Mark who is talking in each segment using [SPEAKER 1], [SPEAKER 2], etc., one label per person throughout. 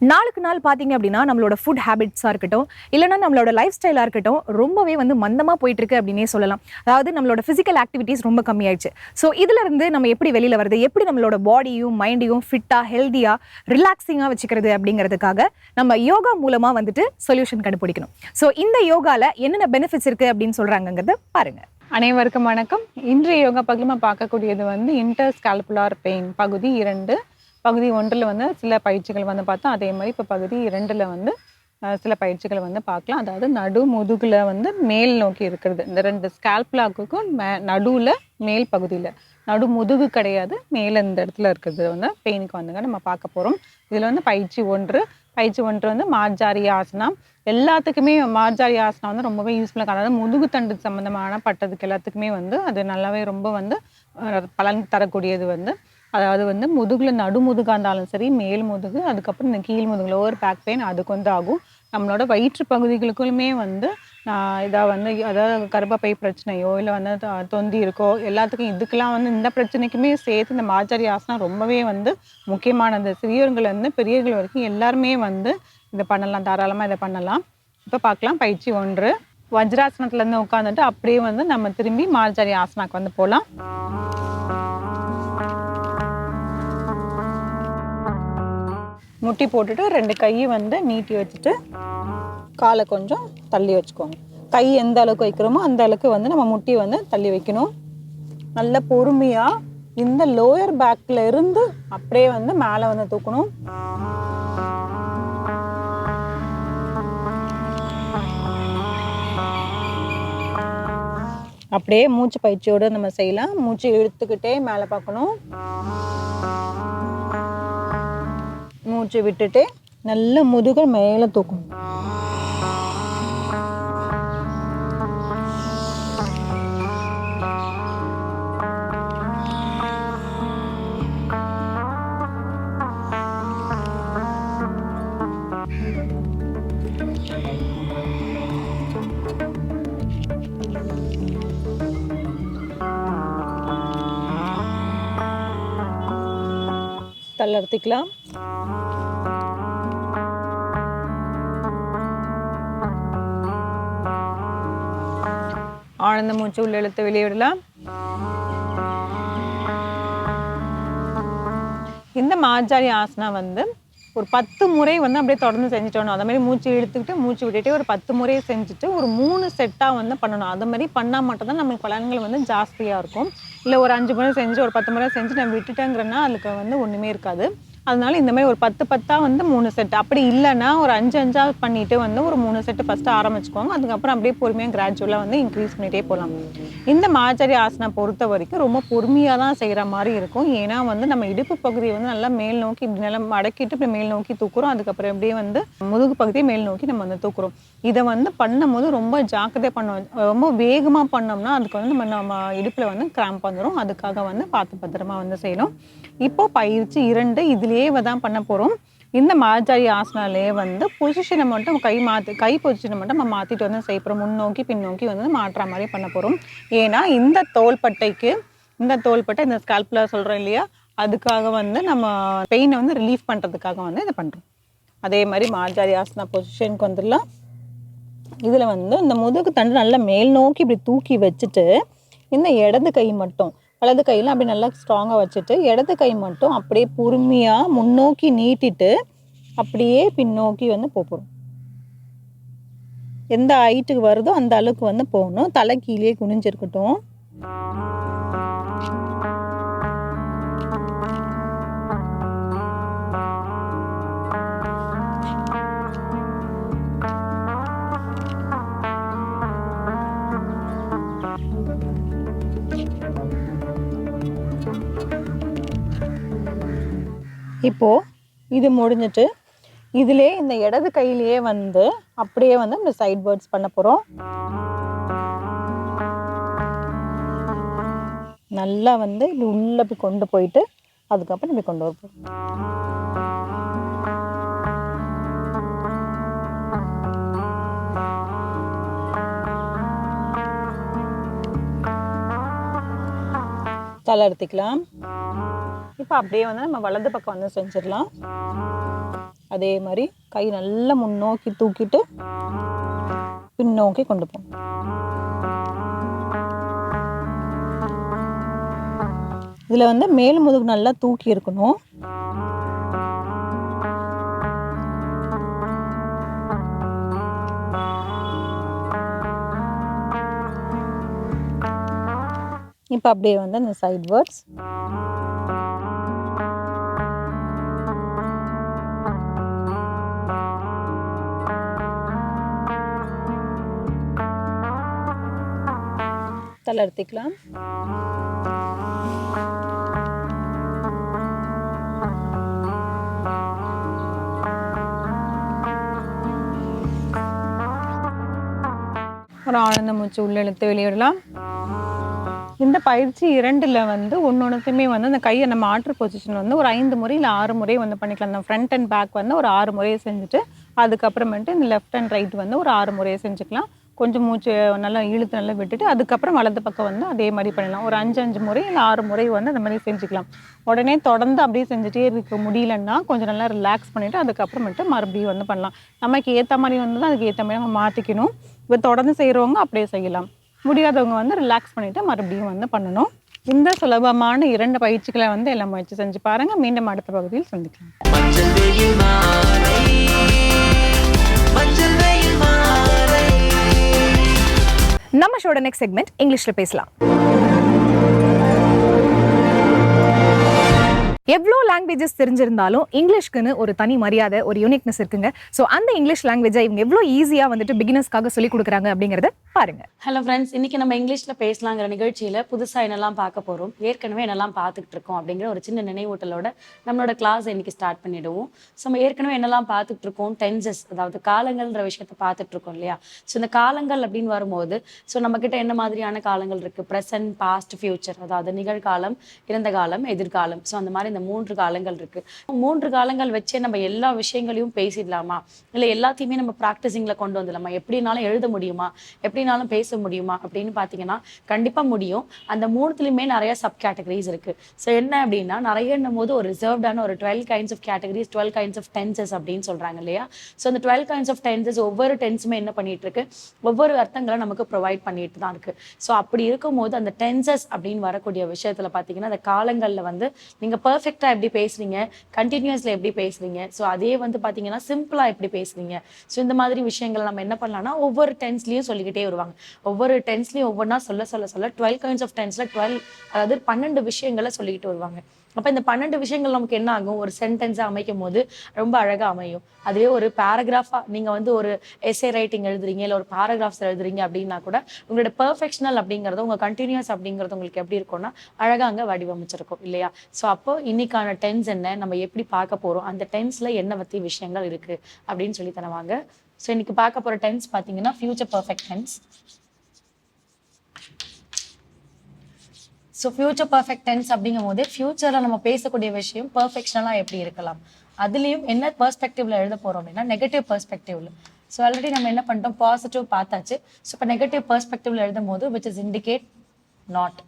[SPEAKER 1] நாளுக்கு நாள் பார்த்தீங்க அப்படின்னா நம்மளோட ஃபுட் ஹேபிட்ஸாக இருக்கட்டும் இல்லைன்னா நம்மளோட லைஃப் ஸ்டைலாக இருக்கட்டும் ரொம்பவே வந்து மந்தமாக போயிட்டு இருக்கு அப்படின்னே சொல்லலாம். அதாவது நம்மளோட ஃபிசிக்கல் ஆக்டிவிட்டீஸ் ரொம்ப கம்மியாயிடுச்சு. ஸோ இதுல இருந்து நம்ம எப்படி வெளியில் வருது எப்படி நம்மளோட பாடியும் மைண்டையும் ஃபிட்டாக ஹெல்த்தியாக ரிலாக்ஸிங்காக வச்சுக்கிறது அப்படிங்கிறதுக்காக நம்ம யோகா மூலமாக வந்துட்டு சொல்யூஷன் கண்டுபிடிக்கணும். ஸோ இந்த யோகாவில் என்னென்ன பெனிஃபிட்ஸ் இருக்குது அப்படின்னு சொல்கிறாங்கங்கிறத பாருங்க.
[SPEAKER 2] அனைவருக்கும் வணக்கம். இன்றைய யோகா பகுதியில் பார்க்கக்கூடியது வந்து இன்டர் ஸ்கால்புலார் பெயின் பகுதி இரண்டு. பகுதி ஒன்றில் வந்து சில பயிற்சிகள் வந்து பார்த்தோம். அதே மாதிரி இப்போ பகுதி இரண்டில் வந்து சில பயிற்சிகளை வந்து பார்க்கலாம். அதாவது நடு முதுகில் வந்து மேல் நோக்கி இருக்கிறது. இந்த ரெண்டு ஸ்கேல்ப்லாக்குக்கும் மே நடுவில் மேல் பகுதியில். நடு முதுகு கிடையாது மேலே இந்த இடத்துல இருக்கிறது வந்து பெயினுக்கு வந்துங்க நம்ம பார்க்க போகிறோம் இதில் வந்து பயிற்சி ஒன்று. பயிற்சி ஒன்று வந்து மார்ஜாரி ஆசனம். எல்லாத்துக்குமே மார்ஜாரி ஆசனம் வந்து ரொம்பவே யூஸ்ஃபுல்லாக அதாவது முதுகு தண்டு சம்மந்தமான பட்டதுக்கு எல்லாத்துக்குமே வந்து அது நல்லாவே ரொம்ப வந்து பலன் தரக்கூடியது வந்து. அதாவது வந்து முதுகில் நடுமுதுகாக இருந்தாலும் சரி மேல் முதுகு அதுக்கப்புறம் இந்த கீழ் முதுகு லோவர் பேக் பெயின் அதுக்கு வந்து ஆகும். நம்மளோட வயிற்று பகுதிகளுக்குமே வந்து இதாக வந்து அதாவது கர்ப்பப்பை பிரச்சனையோ இல்லை வந்து தொந்தி இருக்கோ எல்லாத்துக்கும் இதுக்கெல்லாம் வந்து இந்த பிரச்சனைக்குமே சேர்த்து இந்த மாச்சாரி ஆசனம் ரொம்பவே வந்து முக்கியமானது. சிறியவர்கள் பெரியவர்கள் வரைக்கும் எல்லாருமே வந்து இதை பண்ணலாம் தாராளமாக இதை பண்ணலாம். இப்போ பார்க்கலாம் பயிற்சி ஒன்று. வஜ்ராசனத்துலேருந்து உட்காந்துட்டு அப்படியே வந்து நம்ம திரும்பி மார்ஜாரி ஆசனாக்கு வந்து போகலாம் முட்டி போட்டுட்டு ரெண்டு கையை வந்து நீட்டி வச்சுட்டு காலை கொஞ்சம் தள்ளி வச்சுக்கோங்க. கை எந்த அளவுக்கு வைக்கிறோமோ அந்த அளவுக்கு வந்து நம்ம முட்டி வந்து தள்ளி வைக்கணும். நல்ல பொறுமையாக இந்த லோயர் பேக்கில் இருந்து அப்படியே வந்து மேலே வந்து தூக்கணும். அப்படியே மூச்சு பயிற்சியோடு நம்ம செய்யலாம். மூச்சு இழுத்துக்கிட்டே மேலே பார்க்கணும். மூச்சு விட்டுட்டு நல்ல முதுக மேலே தூக்கணும் தள்ளர்த்திக்கலாம் ஆனந்த மூச்சு உள்ள இழுத்து வெளியே இந்த மாஜாரி ஆசனா வந்து ஒரு பத்து முறை வந்து அப்படியே தொடர்ந்து செஞ்சுட்டோம் அந்த மாதிரி மூச்சு இழுத்துக்கிட்டு மூச்சு விட்டுட்டு ஒரு பத்து முறை செஞ்சுட்டு ஒரு மூணு செட்டாக வந்து பண்ணணும் அது மாதிரி பண்ணால் மட்டும்தான் நம்மளுக்கு பலன்கள் வந்து ஜாஸ்தியாக இருக்கும் இல்லை ஒரு அஞ்சு முறை செஞ்சு ஒரு பத்து முறை செஞ்சு நம்ம விட்டுட்டேங்கிறேன்னா அதுக்கு வந்து ஒன்றுமே இருக்காது அதனால இந்த மாதிரி ஒரு பத்து பத்தா வந்து மூணு செட்டு அப்படி இல்லைன்னா ஒரு அஞ்சு அஞ்சா பண்ணிட்டு வந்து ஒரு மூணு செட்டு ஃபர்ஸ்ட் ஆரம்பிச்சுக்கோங்க. அதுக்கப்புறம் அப்படியே பொறுமையாக கிராஜுவலாக வந்து இன்க்ரீஸ் பண்ணிட்டே போகலாம். இந்த மாச்சரி ஆசனம் பொறுத்த வரைக்கும் ரொம்ப பொறுமையாக தான் செய்கிற மாதிரி இருக்கும். ஏன்னா வந்து நம்ம இடுப்பு பகுதியை வந்து நல்லா மேல் நோக்கி இப்படி நல்லா மடக்கிட்டு இப்படி மேல் நோக்கி தூக்குறோம். அதுக்கப்புறம் அப்படியே வந்து முதுகு பகுதியை மேல் நோக்கி நம்ம வந்து தூக்குறோம். இதை வந்து பண்ணும்போது ரொம்ப ஜாக்கிரதை பண்ணோம் ரொம்ப வேகமாக பண்ணோம்னா அதுக்கு வந்து நம்ம நம்ம இடுப்பில் வந்து கிராம்ப் வந்துடும் அதுக்காக வந்து பார்த்து பத்திரமா வந்து செய்யணும். இப்போ பயிற்சி இரண்டு இதுலேயே தான் பண்ண போகிறோம் இந்த மாஜாரி ஆசனாலே வந்து பொசிஷனை மட்டும் கை மாற்றி கை பொசிஷனை மட்டும் நம்ம மாற்றிட்டு வந்து செய்ய போகிறோம் முன்னோக்கி பின்னோக்கி வந்து மாற்றுற மாதிரி பண்ண போகிறோம் ஏன்னா இந்த தோள்பட்டைக்கு இந்த தோள்பட்டை இந்த ஸ்கால்பில் சொல்கிறோம் இல்லையா? அதுக்காக வந்து நம்ம பெயினை வந்து ரிலீஃப் பண்ணுறதுக்காக வந்து இதை பண்ணுறோம் அதே மாதிரி மாஜாரி ஆசனா பொசிஷனுக்கு வந்துடலாம். இதில் வந்து இந்த முதுகு தண்டு நல்லா மேல் நோக்கி இப்படி தூக்கி வச்சுட்டு இந்த இடது கை மட்டும் வலது கையில் அப்படி நல்லா ஸ்ட்ராங்காக வச்சுட்டு இடது கை மட்டும் அப்படியே பொறுமையாக முன்னோக்கி நீட்டிட்டு அப்படியே பின்னோக்கி வந்து போகிறோம் எந்த ஹைட்டுக்கு வருதோ அந்த அளவுக்கு வந்து போகணும். தலை கீழே குனிஞ்சிருக்கட்டும். இப்போது இது முடிஞ்சிட்டு இதிலே இந்த இடது கையிலேயே வந்து அப்படியே வந்து இந்த சைட் பேர்ட்ஸ் பண்ண போகிறோம் நல்லா வந்து இது உள்ள போய் கொண்டு போயிட்டு அதுக்கப்புறம் இப்படி கொண்டு வரப்போம் தலை எடுத்துக்கலாம். இப்போ அப்படியே வந்து நம்ம வலது பக்கம் வந்து செஞ்சிடலாம். அதே மாதிரி கை நல்லா முன்னோக்கி தூக்கிட்டு பின்னோக்கி கொண்டு போகணும். இதில் வந்து மேல் முதுகு நல்லா தூக்கி இருக்கணும். இப்போ அப்படியே வந்து இந்த சைட் வேர்ட்ஸ் தலை எடுத்துக்கலாம் ஒரு ஆனந்த மூச்சு உள்ள இழுத்து வெளியிடலாம். இந்த பயிற்சி இரண்டுல வந்து ஒன்னொன்றுத்தையுமே வந்து அந்த கையை நம்ம ஆற்று பொசிஷன் வந்து ஒரு ஐந்து முறை இல்லை ஆறு முறை வந்து பண்ணிக்கலாம். அந்த ஃப்ரண்ட் அண்ட் பேக் வந்து ஒரு ஆறு முறையை செஞ்சுட்டு அதுக்கப்புறமேட்டு இந்த லெஃப்ட் அண்ட் ரைட் வந்து ஒரு ஆறு முறையை செஞ்சுக்கலாம். கொஞ்சம் மூச்சு நல்லா இழுத்து நல்லா விட்டுட்டு அதுக்கப்புறம் வலது பக்கம் வந்து அதே மாதிரி பண்ணலாம். ஒரு அஞ்சு அஞ்சு முறை இல்லை ஆறு முறை வந்து அந்த மாதிரி செஞ்சுக்கலாம். உடனே தொடர்ந்து அப்படியே செஞ்சுட்டே இருக்க முடியலன்னா கொஞ்சம் நல்லா ரிலாக்ஸ் பண்ணிவிட்டு அதுக்கப்புறமேட்டு மறுபடியும் வந்து பண்ணலாம். நமக்கு ஏற்ற மாதிரி வந்து தான் அதுக்கு ஏற்ற மாதிரி நம்ம மாற்றிக்கணும் இப்போ தொடர்ந்து செய்கிறவங்க அப்படியே செய்யலாம். முடியாதவங்க வந்து ரிலாக்ஸ் பண்ணிவிட்டு மறுபடியும் வந்து பண்ணணும். இந்த சுலபமான இரண்டு பயிற்சிகளை வந்து எல்லாம் முயற்சி செஞ்சு பாருங்கள் மீண்டும் அடுத்த பகுதியில் சந்திக்கலாம்.
[SPEAKER 1] நம்ம ஷோட நெக்ஸ்ட் செக்மெண்ட் இங்கிலீஷ்ல பேசலாம். எவ்வளோ லாங்குவேஜஸ் தெரிஞ்சிருந்தாலும் இங்கிலீஷ்க்குன்னு ஒரு தனி மரியாதை ஒரு யூனிக்னஸ் இருக்குங்க. ஸோ அந்த இங்கிலீஷ் லாங்குவேஜை இவங்க எவ்வளோ ஈஸியாக வந்துட்டு பிகினர்ஸ்க்காக சொல்லி கொடுக்குறாங்க அப்படிங்கிறத பாருங்க.
[SPEAKER 3] ஹலோ ஃப்ரெண்ட்ஸ் இன்னைக்கு நம்ம இங்கிலீஷ்ல பேசலாங்கிற நிகழ்ச்சியில புதுசாக என்னெல்லாம் பார்க்க போகிறோம் ஏற்கனவே என்னெல்லாம் பார்த்துக்கிட்டு இருக்கோம் அப்படிங்கிற ஒரு சின்ன நினைவூட்டலோட நம்மளோட கிளாஸ் இன்னைக்கு ஸ்டார்ட் பண்ணிடுவோம். ஸோ நம்ம ஏற்கனவே என்னெல்லாம் பார்த்துட்டு இருக்கோம் டென்சஸ் அதாவது காலங்கள்ன்ற விஷயத்த பார்த்துட்டு இருக்கோம் இல்லையா? ஸோ இந்த காலங்கள் அப்படின்னு வரும்போது ஸோ நம்ம கிட்ட என்ன மாதிரியான காலங்கள் இருக்குது ப்ரெசன்ட் பாஸ்ட் ஃபியூச்சர் அதாவது நிகழ்காலம் இறந்த காலம் எதிர்காலம். ஸோ அந்த மாதிரி இந்த மூன்று காலங்கள் இருக்கு. மூன்று காலங்கள் வச்சே நம்ம எல்லா விஷயங்களையும் பேசிடலாமா? இல்லை எல்லாத்தையுமே நம்ம ப்ராக்டிசிங்ல கொண்டு வந்துடலாமா? எப்படினாலும் எழுத முடியுமா? எப்படினாலும் பேச முடியுமா? அப்படின்னு பார்த்தீங்கன்னா கண்டிப்பா முடியும். அந்த மூணுத்துலையுமே நிறைய சப் கேட்டகரிஸ் இருக்கு. ஸோ என்ன அப்படின்னா நிறையன்னும் போது ஒரு ரிசர்வ்டான ஒரு twelve kinds of categories twelve kinds of tenses அப்படின்னு சொல்றாங்க இல்லையா? ஸோ அந்த டுவெல் கைண்ட்ஸ் ஆஃப் டென்சஸ் ஒவ்வொரு டென்ஸுமே என்ன பண்ணிட்டு இருக்கு ஒவ்வொரு அர்த்தங்களை நமக்கு ப்ரொவைட் பண்ணிட்டு தான் இருக்கு. ஸோ அப்படி இருக்கும்போது அந்த டென்சஸ் அப்படின்னு வரக்கூடிய விஷயத்துல பார்த்தீங்கன்னா அந்த காலங்கள்ல வந்து நீங்க பெர்ஃபெக்டா எப்படி பேசுறீங்க கண்டினியூஸ்ல எப்படி பேசுறீங்க ஸோ அதே வந்து பாத்தீங்கன்னா சிம்பிளா எப்படி பேசுறீங்க ஸோ இந்த மாதிரி விஷயங்கள் நம்ம என்ன பண்ணலாம்னா ஒவ்வொரு டென்ஸ்லயும் சொல்லிக்கிட்டே வருவாங்க. ஒவ்வொரு டென்ஸ்லயும் ஒவ்வொன்றா சொல்ல சொல்ல சொல்ல டுவெல் கைண்ட்ஸ் ஆஃப் டென்ஸ்ல டுவெல் அதாவது பன்னெண்டு விஷயங்களை சொல்லிக்கிட்டு வருவாங்க. அப்போ இந்த பன்னெண்டு விஷயங்கள் நமக்கு என்ன ஆகும்? ஒரு சென்டென்ஸாக அமைக்கும் போது ரொம்ப அழகாக அமையும். அதுவே ஒரு பேராகிராஃபாக நீங்கள் வந்து ஒரு எஸ்ஏ ரைட்டிங் எழுதுறீங்க இல்லை ஒரு பேராகிராஃப்ஸ் எழுதுறீங்க அப்படின்னா கூட உங்களோட பர்ஃபெக்ஷனல் அப்படிங்கிறது உங்கள் கண்டினியூஸ் அப்படிங்கிறது உங்களுக்கு எப்படி இருக்கும்னா அழகாக அங்கே வடிவமைச்சிருக்கும் இல்லையா? ஸோ அப்போ இன்னைக்கான டென்ஸ் என்ன? நம்ம எப்படி பார்க்க போகிறோம் அந்த டென்ஸ்ல என்ன பற்றி விஷயங்கள் இருக்குது அப்படின்னு சொல்லி தருவாங்க ஸோ இன்னைக்கு பார்க்க போகிற டென்ஸ் பார்த்தீங்கன்னா future perfect tense so future perfect tense அப்படிங்கும் போது ஃபியூச்சரில் நம்ம பேசக்கூடிய விஷயம் பர்ஃபெக்ஷனலாக எப்படி இருக்கலாம்? அதுலேயும் என்ன பர்ஸ்பெக்டிவ்ல எழுத போகிறோம் அப்படின்னா நெகட்டிவ் பர்ஸ்பெக்டிவ்ல ஸோ ஆல்ரெடி நம்ம என்ன பண்ணிட்டோம்? பாசிட்டிவ் பார்த்தாச்சு. ஸோ இப்போ நெகட்டிவ் பர்ஸ்பெக்டிவ்ல எழுதும் போது விச் இஸ் இண்டிகேட் நாட்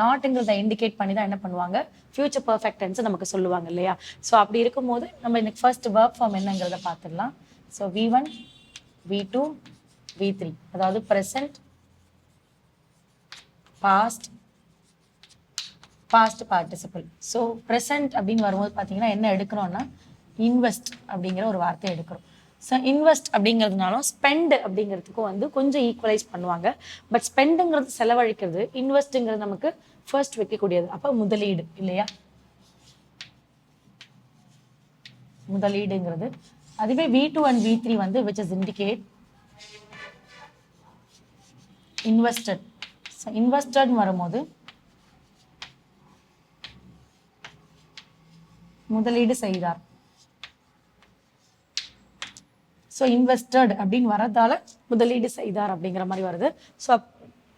[SPEAKER 3] நாட்டுங்கிறத இண்டிகேட் பண்ணி தான் என்ன பண்ணுவாங்க? ஃபியூச்சர் பர்ஃபெக்டன்ஸை நமக்கு சொல்லுவாங்க இல்லையா? ஸோ அப்படி இருக்கும்போது நம்ம இன்னைக்கு ஃபர்ஸ்ட் ஒர்க் ஃபார்ம் என்னங்கிறத பார்த்துடலாம். So V one V two V three அதாவது present past past participle so present அப்படின்னு வரும்போது பார்த்தீங்கன்னா என்ன எடுக்கிறோம்னா இன்வெஸ்ட் அப்படிங்கிற ஒரு வார்த்தை எடுக்கிறோம். ஸோ இன்வெஸ்ட் அப்படிங்கிறதுனாலும் ஸ்பெண்ட் அப்படிங்கிறதுக்கும் வந்து கொஞ்சம் ஈக்குவலைஸ் பண்ணுவாங்க. பட் ஸ்பெண்டுங்கிறது செலவழிக்கிறது இன்வெஸ்ட்டுங்கிறது நமக்கு ஃபர்ஸ்ட் வைக்கக்கூடியது. அப்போ முதலீடு இல்லையா? முதலீடுங்கிறது. அதுவே V two and V three வந்து which is indicate invested so invested வரும்போது முதலீடு செய்தார். ஸோ இன்வெஸ்டட் அப்படின்னு வரதால முதலீடு செய்தார் அப்படிங்கிற மாதிரி வருது. ஸோ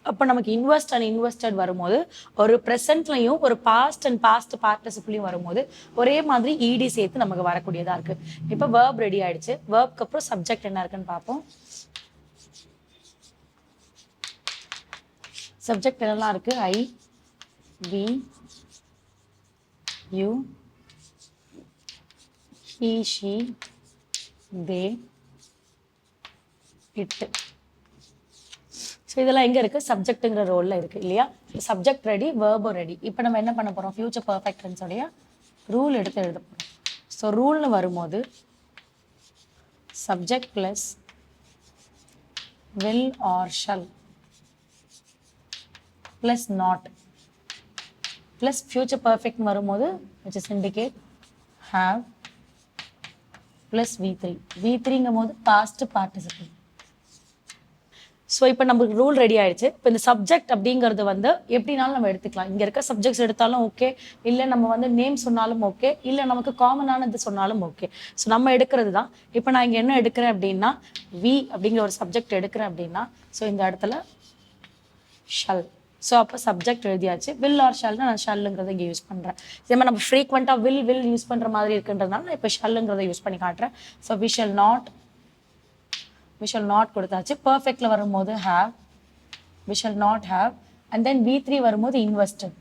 [SPEAKER 3] அப்போ நமக்கு இன்வெஸ்ட் அண்ட் இன்வெஸ்டட் வரும்போது ஒரு ப்ரெசென்ட்லையும் ஒரு பாஸ்ட் அண்ட் பாஸ்ட் பார்ட்டிசிப்லையும் வரும்போது ஒரே மாதிரி இடி சேர்த்து நமக்கு வரக்கூடியதாக இருக்கு. இப்போ வேர்ப் ரெடி ஆயிடுச்சு. வேர்ப்க்கு அப்புறம் சப்ஜெக்ட் என்ன இருக்குன்னு பார்ப்போம். சப்ஜெக்ட் என்னெல்லாம் இருக்கு? I we you he she they they so இதெல்லாம் எங்கே இருக்குது சப்ஜெக்ட்டுங்கிற ரோலில் இருக்குது இல்லையா? சப்ஜெக்ட் ரெடி வேர்பும் ரெடி இப்போ நம்ம என்ன பண்ண போகிறோம் ஃபியூச்சர் பர்ஃபெக்டன்ஸோடைய ரூல் எடுத்து எழுத போகிறோம் ஸோ ரூல்னு வரும்போது subject plus will or shall plus not plus future perfect வரும்போது which is indicate have plus V three V த்ரீங்கும் போது பாஸ்ட் பார்ட்டிசிபிள் ஸோ இப்போ நமக்கு ரூல் ரெடி ஆயிடுச்சு. இப்போ இந்த சப்ஜெக்ட் அப்படிங்கிறது வந்து எப்படினாலும் நம்ம எடுத்துக்கலாம். இங்கே இருக்க சப்ஜெக்ட்ஸ் எடுத்தாலும் ஓகே இல்லை நம்ம வந்து நேம் சொன்னாலும் ஓகே இல்லை நமக்கு காமனானது சொன்னாலும் ஓகே ஸோ நம்ம எடுக்கிறது தான் இப்போ நான் இங்கே என்ன எடுக்கிறேன் அப்படின்னா வி அப்படிங்கிற ஒரு சப்ஜெக்ட் எடுக்கிறேன் அப்படின்னா ஸோ இந்த இடத்துல ஷல் ஸோ அப்போ சப்ஜெக்ட் எழுதியாச்சு. வில் ஆர் ஷல்னா நான் ஷல்லுங்கிறத இங்கே யூஸ் பண்ணுறேன் இதே மாதிரி நம்ம ஃப்ரீக்வெண்ட்டாக வில் வில் யூஸ் பண்ணுற மாதிரி இருக்குன்றதுனால நான் இப்போ ஷல்லுங்கிறத யூஸ் பண்ணி காட்டுறேன். So we shall not we shall not கொடுத்தாச்சு. பர்ஃபெக்டில் வரும்போது have we shall not have and then V three வரும்போது இன்வெஸ்டட்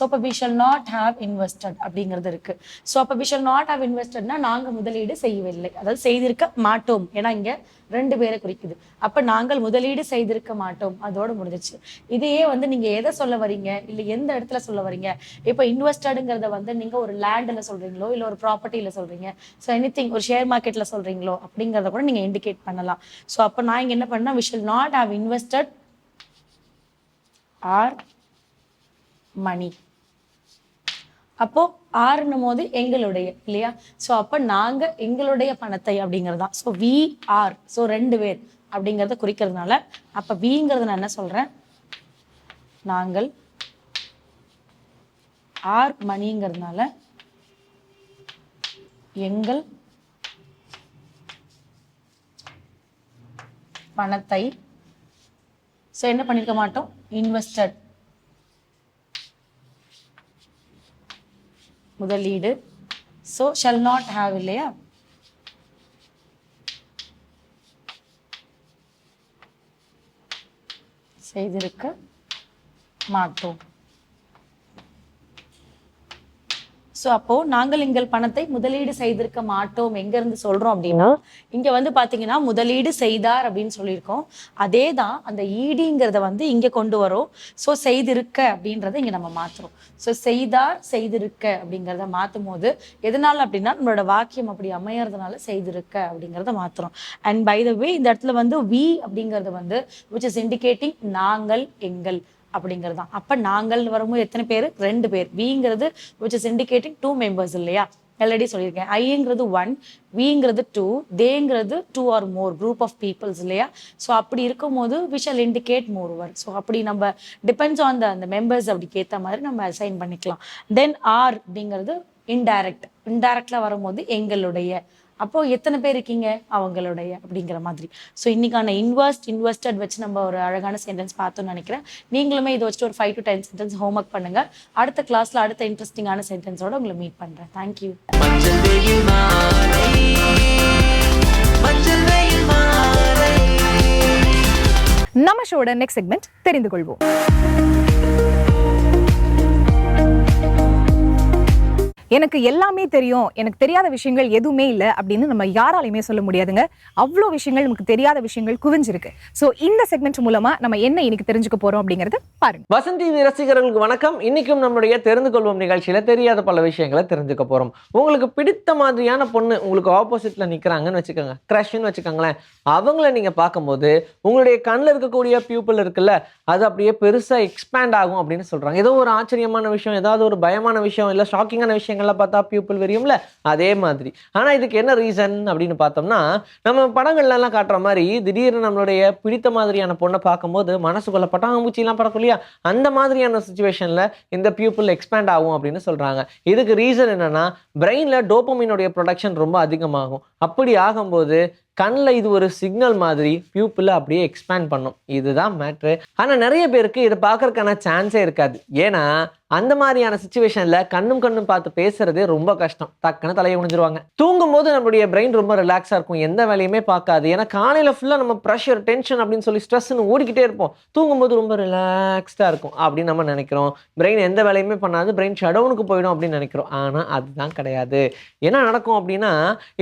[SPEAKER 3] ஸோ அப்போ we shall not have invested அப்படிங்கிறது இருக்கு. ஸோ அப்போ வி ஷல் நாட் ஹாவ் இன்வெஸ்டட்னா நாங்கள் முதலீடு செய்யவில்லை. அதாவது செய்திருக்க மாட்டோம். ஏன்னா இங்கே ரெண்டு பேரை குறிக்குது. அப்போ நாங்கள் முதலீடு செய்திருக்க மாட்டோம். அதோடு முடிஞ்சிச்சு இதையே வந்து நீங்கள் எதை சொல்ல வரீங்க? இல்லை எந்த இடத்துல சொல்ல வரீங்க? இப்போ இன்வெஸ்டடுங்கிறத வந்து நீங்கள் ஒரு லேண்டில் சொல்கிறீங்களோ இல்லை ஒரு ப்ராப்பர்ட்டியில் சொல்கிறீங்க ஸோ எனி ஒரு ஷேர் மார்க்கெட்டில் சொல்கிறீங்களோ அப்படிங்கிறத கூட நீங்கள் இண்டிகேட் பண்ணலாம். ஸோ அப்போ நான் இங்கே என்ன பண்ணேன் we shall not have invested our money அப்போ ஆறுன்னும் போது எங்களுடைய இல்லையா? ஸோ அப்போ நாங்க எங்களுடைய பணத்தை அப்படிங்கிறது தான். ஸோ வி ஆர் ஸோ ரெண்டு பேர் அப்படிங்கிறத குறிக்கிறதுனால அப்போ விங்கிறது நான் என்ன சொல்றேன்? நாங்கள் ஆர் மணிங்கிறதுனால எங்கள் பணத்தை ஸோ என்ன பண்ணிருக்க மாட்டோம்? இன்வெஸ்டட் முதலீடு. ஸோ ஷல் நாட் ஹாவ் இல்லையா? செய்திருக்க மாட்டோம். ஸோ அப்போ நாங்கள் எங்கள் பணத்தை முதலீடு செய்திருக்க மாட்டோம். எங்க இருந்து சொல்றோம் அப்படின்னா இங்க வந்து பாத்தீங்கன்னா முதலீடு செய்தார் அப்படின்னு சொல்லியிருக்கோம். அதே தான் அந்த ஈடிங்கிறத வந்து இங்க கொண்டு வரோம். ஸோ செய்திருக்க அப்படின்றத இங்க நம்ம மாத்துறோம். ஸோ செய்தார் செய்திருக்க அப்படிங்கிறத மாத்தும் போது எதனால அப்படின்னா நம்மளோட வாக்கியம் அப்படி அமையறதுனால செய்திருக்க அப்படிங்கிறத மாத்துறோம். அண்ட் பை த வே இந்த இடத்துல வந்து வி அப்படிங்கிறது வந்து விச் இஸ் இண்டிகேட்டிங் நாங்கள் எங்கள். அப்படிங்கிறது தான் அப்போ நாங்கள்னு வரும்போது எத்தனை பேர்? ரெண்டு பேர். விங்கிறது which is indicating two members இல்லையா? ஆல்ரெடி சொல்லியிருக்கேன். ஐங்கிறது ஒன் விங்கிறது two தேங்கிறது two or more group of peoples இல்லையா? ஸோ அப்படி இருக்கும்போது we shall indicate more one so அப்படி நம்ம டிபெண்ட்ஸ் ஆன் த அந்த மெம்பர்ஸ் அப்படிக்கு ஏற்ற மாதிரி நம்ம அசைன் பண்ணிக்கலாம். தென் ஆர் அப்படிங்கிறது இன்டைரக்ட் இன்டைரக்டில் வரும்போது எங்களுடைய அப்போ எத்தனை பேர் இருக்கீங்க? அவங்களுடைய அப்படிங்கிற மாதிரி. ஸோ இன்னைக்கான இன்வெஸ்ட் இன்வெஸ்டட் வச்சு நம்ம ஒரு அழகான சென்டென்ஸ் பார்த்தோம்னு நினைக்கிறேன். நீங்களுமே இதை வச்சுட்டு ஒரு five to ten sentence homework பண்ணுங்க. அடுத்த கிளாஸ்ல அடுத்த இன்ட்ரெஸ்டிங்கான சென்டென்ஸோட உங்களை மீட் பண்றேன். தேங்க்யூ
[SPEAKER 4] மாலை
[SPEAKER 1] நம்ம ஷோட நெக்ஸ்ட் செக்மெண்ட் தெரிந்து கொள்வோம். எனக்கு எல்லாமே தெரியும். எனக்கு தெரியாத விஷயங்கள் எதுவுமே இல்லை அப்படின்னு நம்ம யாராலையுமே சொல்ல முடியாதுங்க. அவ்வளோ விஷயங்கள் நமக்கு தெரியாத விஷயங்கள் குவிஞ்சிருக்கு. ஸோ இந்த செக்மெண்ட் மூலமா நம்ம என்ன இன்னைக்கு தெரிஞ்சுக்க போறோம் அப்படிங்கறது பாருங்க.
[SPEAKER 5] வசந்தி ரசிகர்களுக்கு வணக்கம். இன்னைக்கும் நம்மளுடைய தெரிந்து கொள்வோம் நிகழ்ச்சியில தெரியாத பல விஷயங்களை தெரிஞ்சுக்க போறோம். உங்களுக்கு பிடித்த மாதிரியான பொண்ணு உங்களுக்கு ஆப்போசிட்ல நிக்கிறாங்கன்னு வச்சுக்கோங்க. கிரஷ்னு வச்சுக்கோங்களேன். அவங்கள நீங்க பார்க்கும்போது உங்களுடைய கண்ணில் இருக்கக்கூடிய பியூப்பிள் இருக்குல்ல அது அப்படியே பெருசா எக்ஸ்பேண்ட் ஆகும் அப்படின்னு சொல்றாங்க. ஏதோ ஒரு ஆச்சரியமான விஷயம் ஏதாவது ஒரு பயமான விஷயம் இல்ல ஷாக்கிங்கான விஷயங்கள் விஷயங்கள்லாம் பார்த்தா பியூப்பிள் விரியும்ல அதே மாதிரி. ஆனால் இதுக்கு என்ன ரீசன் அப்படின்னு பார்த்தோம்னா நம்ம படங்கள்ல எல்லாம் காட்டுற மாதிரி திடீர்னு நம்மளுடைய பிடித்த மாதிரியான பொண்ணை பார்க்கும்போது மனசுக்குள்ள பட்டாம்பூச்சிலாம் பறக்கும் இல்லையா அந்த மாதிரியான சுச்சுவேஷனில் இந்த பியூப்பிள் எக்ஸ்பேண்ட் ஆகும் அப்படின்னு சொல்கிறாங்க இதுக்கு ரீசன் என்னன்னா பிரெயினில் டோப்பமினுடைய ப்ரொடக்ஷன் ரொம்ப அதிகமாகும். அப்படி ஆகும்போது கண்ணில் இது ஒரு சிக்னல் மாதிரி பியூப்பில் அப்படியே எக்ஸ்பேண்ட் பண்ணும். இதுதான் மேட்ரு ஆனால் நிறைய பேருக்கு இதை பார்க்கறதுக்கான சான்ஸே இருக்காது. ஏன்னா அந்த மாதிரியான சுச்சுவேஷனில் கண்ணும் கண்ணும் பார்த்து பேசுறதே ரொம்ப கஷ்டம். டக்குன்னு தலையை குனிஞ்சிருவாங்க தூங்கும்போது நம்மளுடைய பிரெயின் ரொம்ப ரிலாக்ஸாக இருக்கும். எந்த வேலையுமே பார்க்காது. ஏன்னா காலையில் ஃபுல்லாக நம்ம ப்ரெஷர் டென்ஷன் அப்படின்னு சொல்லி ஸ்ட்ரெஸ்ன்னு ஓடிக்கிட்டே இருப்போம். தூங்கும்போது ரொம்ப ரிலாக்ஸ்டாக இருக்கும் அப்படின்னு நம்ம நினைக்கிறோம். பிரெயின் எந்த வேலையுமே பண்ணாது. பிரெயின் ஷடவுனுக்கு போயிடும் அப்படின்னு நினைக்கிறோம். ஆனால் அதுதான் கிடையாது. என்ன நடக்கும் அப்படின்னா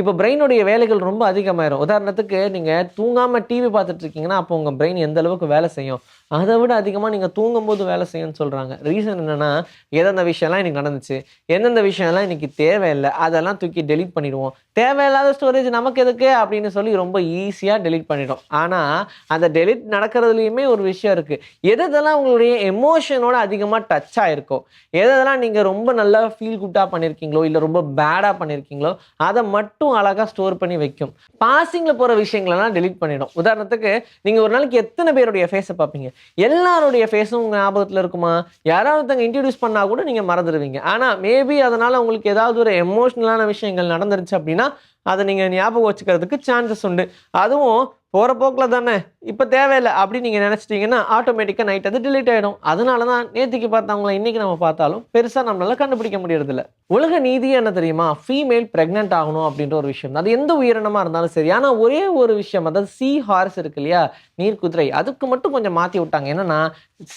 [SPEAKER 5] இப்போ பிரெயினுடைய வேலைகள் ரொம்ப அதிகமாயிரும். உதாரணத்துக்கு நீங்கள் தூங்காமல் டிவி பார்த்துட்டு இருக்கீங்கன்னா அப்போ உங்கள் பிரெயின் எந்த அளவுக்கு வேலை செய்யும்? அதை விட அதிகமாக நீங்கள் தூங்கும்போது வேலை செய்யணும்னு சொல்கிறாங்க ரீசன் என்னென்னா எந்தெந்த விஷயம்லாம் இன்றைக்கி நடந்துச்சு எந்தெந்த விஷயம்லாம் இன்றைக்கி தேவையில்லை அதெல்லாம் தூக்கி டெலீட் பண்ணிடுவோம். தேவையில்லாத ஸ்டோரேஜ் நமக்கு எதுக்கு? அப்படின்னு சொல்லி ரொம்ப ஈஸியாக டெலீட் பண்ணிடும் ஆனால் அந்த டெலீட் நடக்கிறதுலையுமே ஒரு விஷயம் இருக்குது எதெல்லாம் உங்களுடைய எமோஷனோட அதிகமாக டச் ஆகிருக்கோ எதெல்லாம் நீங்கள் ரொம்ப நல்லா ஃபீல் குட்டாக பண்ணியிருக்கீங்களோ இல்லை ரொம்ப பேடாக பண்ணியிருக்கீங்களோ அதை மட்டும் அழகாக ஸ்டோர் பண்ணி வைக்கும். பாசிங்கில் போகிற விஷயங்களெல்லாம் டெலீட் பண்ணிடும். உதாரணத்துக்கு நீங்கள் ஒரு நாளைக்கு எத்தனை பேருடைய ஃபேஸை பார்ப்பீங்க? எல்லாருடைய ஃபேஸும் உங்கள் ஞாபகத்தில் இருக்குமா? யாராவது ஒருத்தங்க இன்ட்ரடியூஸ் பண்ணால் கூட நீங்கள் மறந்துடுவீங்க. ஆனால் மேபி அதனால் உங்களுக்கு ஏதாவது ஒரு எமோஷ்னலான விஷயங்கள் நடந்துருச்சு அப்படின்னா அதை நீங்கள் ஞாபகம் வச்சுக்கிறதுக்கு சான்சஸ் உண்டு. அதுவும் போகிற போக்கில் தானே? இப்போ தேவையில்லை அப்படின்னு நீங்கள் நினச்சிட்டிங்கன்னா ஆட்டோமேட்டிக்காக நைட் அது டிலீட் ஆகிடும் அதனால தான் நேற்றுக்கு பார்த்தவங்கள இன்றைக்கி நம்ம பார்த்தாலும் பெருசாக நம்மளால் கண்டுபிடிக்க முடியறதில்ல. உலக நீதி என்ன தெரியுமா? ஃபீமேல் ப்ரெக்னென்ட் ஆகணும் அப்படின்ற ஒரு விஷயம் அது எந்த உயிரினமாக இருந்தாலும் சரி. ஆனால் ஒரே ஒரு விஷயம் அதாவது சி ஹார்ஸ் இருக்கு இல்லையா? நீர் குதிரை. அதுக்கு மட்டும் கொஞ்சம் மாற்றி விட்டாங்க. என்னன்னா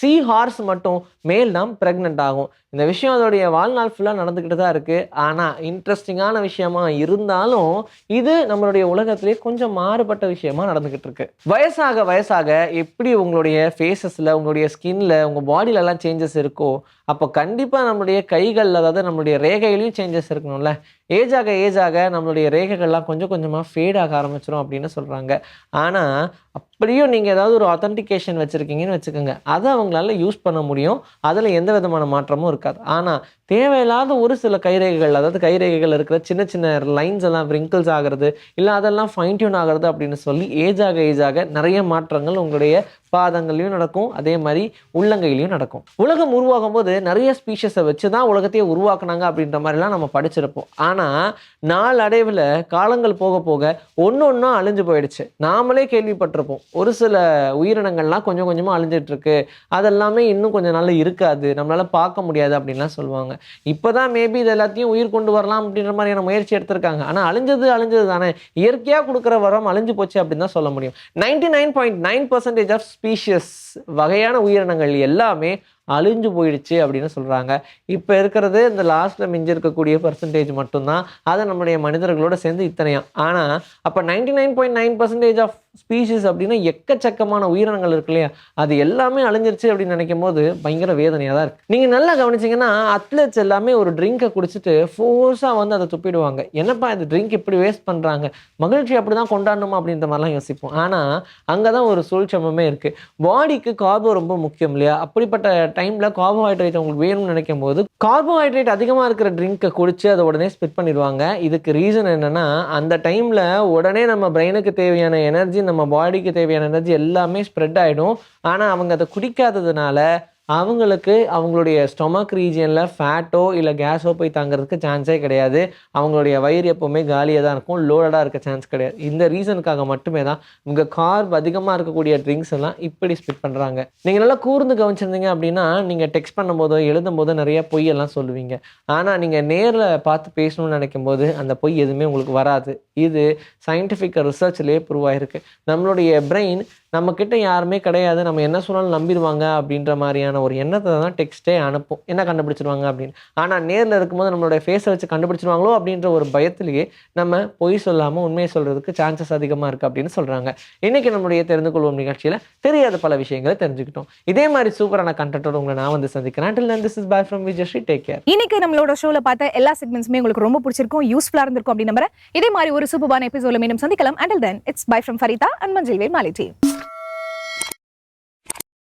[SPEAKER 5] சி ஹார்ஸ் மட்டும் மேல் தான் ப்ரெக்னென்ட் ஆகும். இந்த விஷயம் அதோடைய வாழ்நாள் ஃபுல்லாக நடந்துக்கிட்டு தான் இருக்குது ஆனால் இன்ட்ரெஸ்டிங்கான விஷயமா இருந்தாலும் இது நம்மளுடைய உலகத்திலே கொஞ்சம் மாறுபட்ட விஷயமா நடந்துக்கிட்டு இருக்கு. வயசாக வயசாக எப்படி உங்களுடைய ஃபேஸஸில் உங்களுடைய ஸ்கின்ல உங்கள் பாடியிலலாம் சேஞ்சஸ் இருக்கோ அப்போ கண்டிப்பாக நம்மளுடைய கைகள் அதாவது நம்மளுடைய ரேகையிலையும் சேஞ்சஸ் இருக்கணும்ல. ஏஜ் ஆக ஏஜ் ஆக நம்மளுடைய ரேகைகள்லாம் கொஞ்சம் கொஞ்சமாக ஃபேட் ஆக ஆரம்பிச்சிடும் அப்படின்னு சொல்கிறாங்க ஆனால் அப்படியும் நீங்கள் ஏதாவது ஒரு அத்தன்டிகேஷன் வச்சுருக்கீங்கன்னு வச்சுக்கோங்க. அதை அவங்களால யூஸ் பண்ண முடியும். அதில் எந்த விதமான மாற்றமும் இருக்காது. ஆனால் தேவையில்லாத ஒரு சில கைரேகைகள் அதாவது கைரேகைகள் இருக்கிற சின்ன சின்ன லைன்ஸ் எல்லாம் ரிங்கிள்ஸ் ஆகிறது இல்லை அதெல்லாம் ஃபைன் டியூன் ஆகிறது அப்படின்னு சொல்லி ஏஜ் ஆக ஏஜ் ஆக நிறைய மாற்றங்கள் உங்களுடைய பாதங்கள்லையும் நடக்கும் அதே மாதிரி உள்ளங்கையிலையும் நடக்கும். உலகம் உருவாகும் போது நிறைய ஸ்பீஷஸை வச்சு தான் உலகத்தையே உருவாக்குனாங்க அப்படின்ற மாதிரிலாம் நம்ம படிச்சிருப்போம். ஆனால் நாளடைவில் காலங்கள் போக போக ஒன்று ஒன்றும் அழிஞ்சு போயிடுச்சு. நாமளே கேள்விப்பட்டிருப்போம். ஒரு சில உயிரினங்கள்லாம் கொஞ்சம் கொஞ்சமாக அழிஞ்சிட்ருக்கு. அதெல்லாமே இன்னும் கொஞ்சம் நாள் இருக்காது. நம்மளால் பார்க்க முடியாது அப்படின்லாம் சொல்லுவாங்க. இப்போ தான் மேபி இது எல்லாத்தையும் உயிர் கொண்டு வரலாம் அப்படின்ற மாதிரியான முயற்சி எடுத்திருக்காங்க. ஆனால் அழிஞ்சது அழிஞ்சது தானே. இயற்கையாக கொடுக்குற வரம் அழிஞ்சு போச்சு அப்படின்னு தான் சொல்ல முடியும். Ninety nine point nine percentage of species வகையான உயிரினங்கள் எல்லாமே அழிஞ்சு போயிடுச்சு அப்படின்னு சொல்கிறாங்க இப்போ இருக்கிறது இந்த லாஸ்ட்டில் மிஞ்சி இருக்கக்கூடிய பர்சன்டேஜ் மட்டும்தான். அதை நம்முடைய மனிதர்களோட சேர்ந்து இத்தனையாம். ஆனால் அப்போ ninety nine point nine percentage of species அப்படின்னா எக்கச்சக்கமான உயிரினங்கள் இருக்கு இல்லையா? அது எல்லாமே அழிஞ்சிருச்சு அப்படின்னு நினைக்கும் போது பயங்கர வேதனையாக தான் இருக்குது நீங்கள் நல்லா கவனிச்சிங்கன்னா அத்லெட்ஸ் எல்லாமே ஒரு ட்ரிங்கை குடிச்சிட்டு ஃபோர்ஸாக வந்து அதை துப்பிடுவாங்க. என்னப்பா இந்த ட்ரிங்க் இப்படி வேஸ்ட் பண்ணுறாங்க மகிழ்ச்சி அப்படி தான் கொண்டாடணுமா அப்படின்ற மாதிரிலாம் யோசிப்போம். ஆனால் அங்கே தான் ஒரு சூழ்ச்சமமே இருக்குது பாடிக்கு கார்போ ரொம்ப முக்கியம் இல்லையா? அப்படிப்பட்ட டைமில் கார்போஹைட்ரேட் உங்களுக்கு வேணும்னு நினைக்கும் போது கார்போஹைட்ரேட் அதிகமாக இருக்கிற ட்ரிங்க்கை குடிச்சு அதை உடனே ஸ்பிட் பண்ணிடுவாங்க. இதுக்கு ரீசன் என்னென்னா அந்த டைமில் உடனே நம்ம பிரெயினுக்கு தேவையான எனர்ஜி நம்ம பாடிக்கு தேவையான எனர்ஜி எல்லாமே ஸ்ப்ரெட் ஆகிடும் ஆனால் அவங்க அதை குடிக்காததுனால அவங்களுக்கு அவங்களுடைய ஸ்டொமக் ரீஜியனில் ஃபேட்டோ இல்லை கேஸோ போய் தாங்கிறதுக்கு சான்ஸே கிடையாது. அவங்களுடைய வயிறு எப்போவுமே காலியாக தான் இருக்கும். லோடடாக இருக்க சான்ஸ் கிடையாது. இந்த ரீசனுக்காக மட்டுமே தான் உங்கள் கார்ப் அதிகமாக இருக்கக்கூடிய ட்ரிங்க்ஸ் எல்லாம் இப்படி ஸ்பிட் பண்ணுறாங்க நீங்கள் நல்லா கூர்ந்து கவனிச்சிருந்தீங்க அப்படின்னா நீங்கள் டெக்ஸ்ட் பண்ணும்போதோ எழுதும் போதோ நிறைய பொய்யெல்லாம் சொல்லுவீங்க. ஆனால் நீங்கள் நேரில் பார்த்து பேசணும்னு நினைக்கும் போது அந்த பொய் எதுவுமே உங்களுக்கு வராது. இது சயின்டிஃபிக் ரிசர்ச்லேயே ப்ரூவ் ஆயிருக்கு. நம்மளுடைய பிரெயின் நம்ம கிட்ட யாருமே கிடையாது. நம்ம என்ன சொன்னாலும் நம்பிடுவாங்க அப்படின்ற மாதிரியான ஒரு எண்ணத்தை தான் டெக்ஸ்ட்டே அனுப்பும். என்ன கண்டுபிடிச்சிருவாங்க அப்படின்னு? ஆனால் நேரில் இருக்கும்போது நம்மளுடைய ஃபேஸை வச்சு கண்டுபிடிச்சிருவாங்களோ அப்படின்ற ஒரு பயத்திலேயே நம்ம பொய் சொல்லாமல் உண்மையை சொல்கிறதுக்கு சான்சஸ் அதிகமாக இருக்குது அப்படின்னு சொல்கிறாங்க இன்றைக்கி நம்மளுடைய தெரிந்து கொள்வோம் நிகழ்ச்சியில் தெரியாத பல விஷயங்களை தெரிஞ்சுக்கிட்டோம். இதே மாதிரி சூப்பரான கண்டென்ட்டோட உங்களை நான் வந்து சந்திக்கிறேன். Till this is bye from Vijayasree take care
[SPEAKER 1] இன்னைக்கு நம்மளோட ஷோவில் பார்த்த எல்லா செக்மெண்ட்ஸுமே உங்களுக்கு ரொம்ப பிடிச்சிருக்கும் யூஸ்ஃபுல்லாக இருந்திருக்கும் அப்படின்னு நம்புறேன். இதே மாதிரி ஒரு சூப்பரான எபிசோட மீண்டும் சந்திக்கலாம். Until then it's bye from Farida and மஞ்சள் வேல் மாலிட்டி